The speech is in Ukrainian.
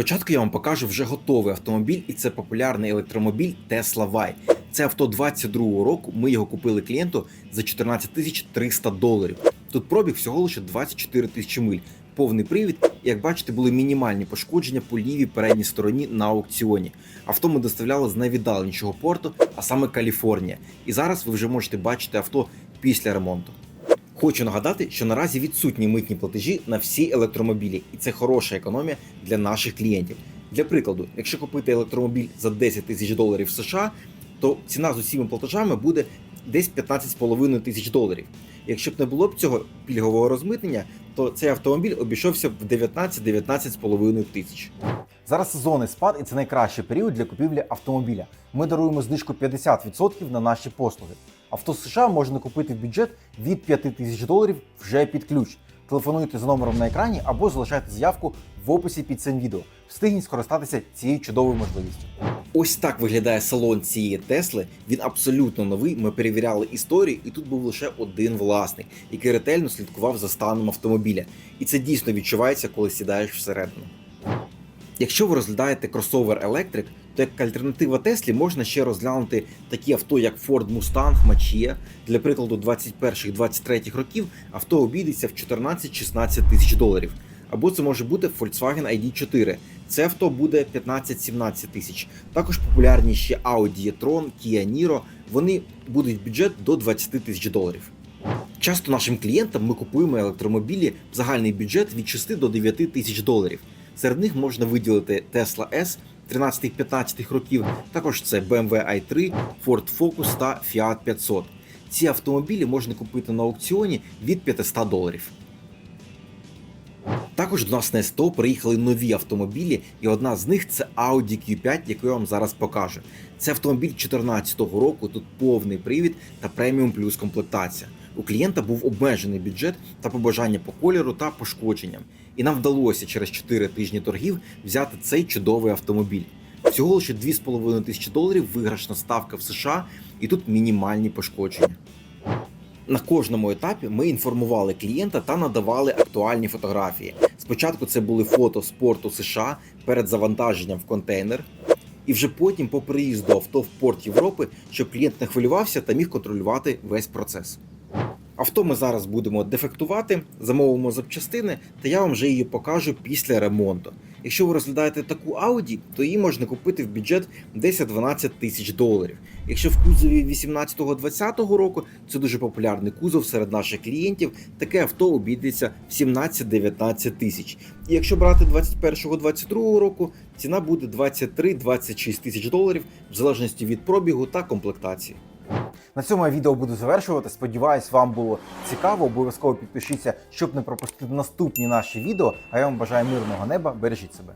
Спочатку я вам покажу вже готовий автомобіль, і це популярний електромобіль Tesla Y. Це авто 22-го року. Ми його купили клієнту за 14 тисяч 300 доларів. Тут пробіг всього лише 24 тисячі миль. Повний привід, і як бачите, були мінімальні пошкодження по лівій передній стороні на аукціоні. Авто ми доставляли з найвіддаленішого порту, а саме Каліфорнія. І зараз ви вже можете бачити авто після ремонту. Хочу нагадати, що наразі відсутні митні платежі на всі електромобілі, і це хороша економія для наших клієнтів. Для прикладу, якщо купити електромобіль за 10 тисяч доларів США, то ціна з усіма платежами буде десь 15,5 тисяч доларів. Якщо б не було б цього пільгового розмитнення, то цей автомобіль обійшовся б в 19-19,5 тисяч. Зараз сезонний спад, і це найкращий період для купівлі автомобіля. Ми даруємо знижку 50% на наші послуги. Авто США можна купити в бюджет від 5 тисяч доларів вже під ключ. Телефонуйте за номером на екрані або залишайте заявку в описі під цим відео. Встигніть скористатися цією чудовою можливістю. Ось так виглядає салон цієї Тесли. Він абсолютно новий. Ми перевіряли історію, і тут був лише один власник, який ретельно слідкував за станом автомобіля. І це дійсно відчувається, коли сідаєш всередину. Якщо ви розглядаєте кросовер Electric, то як альтернатива Теслі можна ще розглянути такі авто, як Ford Mustang Mach-E. Для прикладу, 21-23 років авто обійдеться в 14-16 тисяч доларів. Або це може бути Volkswagen ID4. Це авто буде 15-17 тисяч. Також популярні ще Audi e-tron, Kia Niro. Вони будуть бюджет до 20 тисяч доларів. Часто нашим клієнтам ми купуємо електромобілі в загальний бюджет від 6 до 9 тисяч доларів. Серед них можна виділити Tesla S 13-15 років, також це BMW i3, Ford Focus та Fiat 500. Ці автомобілі можна купити на аукціоні від 500 доларів. Також до нас на СТО приїхали нові автомобілі, і одна з них це Audi Q5, яку я вам зараз покажу. Це автомобіль 2014 року, тут повний привід та преміум плюс комплектація. У клієнта був обмежений бюджет та побажання по кольору та пошкодженням. І нам вдалося через 4 тижні торгів взяти цей чудовий автомобіль. Всього лише 2,5 тисячі доларів виграшна ставка в США, і тут мінімальні пошкодження. На кожному етапі ми інформували клієнта та надавали актуальні фотографії. Спочатку це були фото з порту США перед завантаженням в контейнер, і вже потім по приїзду авто в порт Європи, щоб клієнт не хвилювався та міг контролювати весь процес. Авто ми зараз будемо дефектувати, замовимо запчастини, та я вам вже її покажу після ремонту. Якщо ви розглядаєте таку Audi, то її можна купити в бюджет 10-12 тисяч доларів. Якщо в кузові 18-20 року, це дуже популярний кузов серед наших клієнтів, таке авто обійдеться в 17-19 тисяч. І якщо брати 21-22 року, ціна буде 23-26 тисяч доларів в залежності від пробігу та комплектації. На цьому я відео буду завершувати. Сподіваюсь, вам було цікаво. Обов'язково підпишіться, щоб не пропустити наступні наші відео. А я вам бажаю мирного неба. Бережіть себе.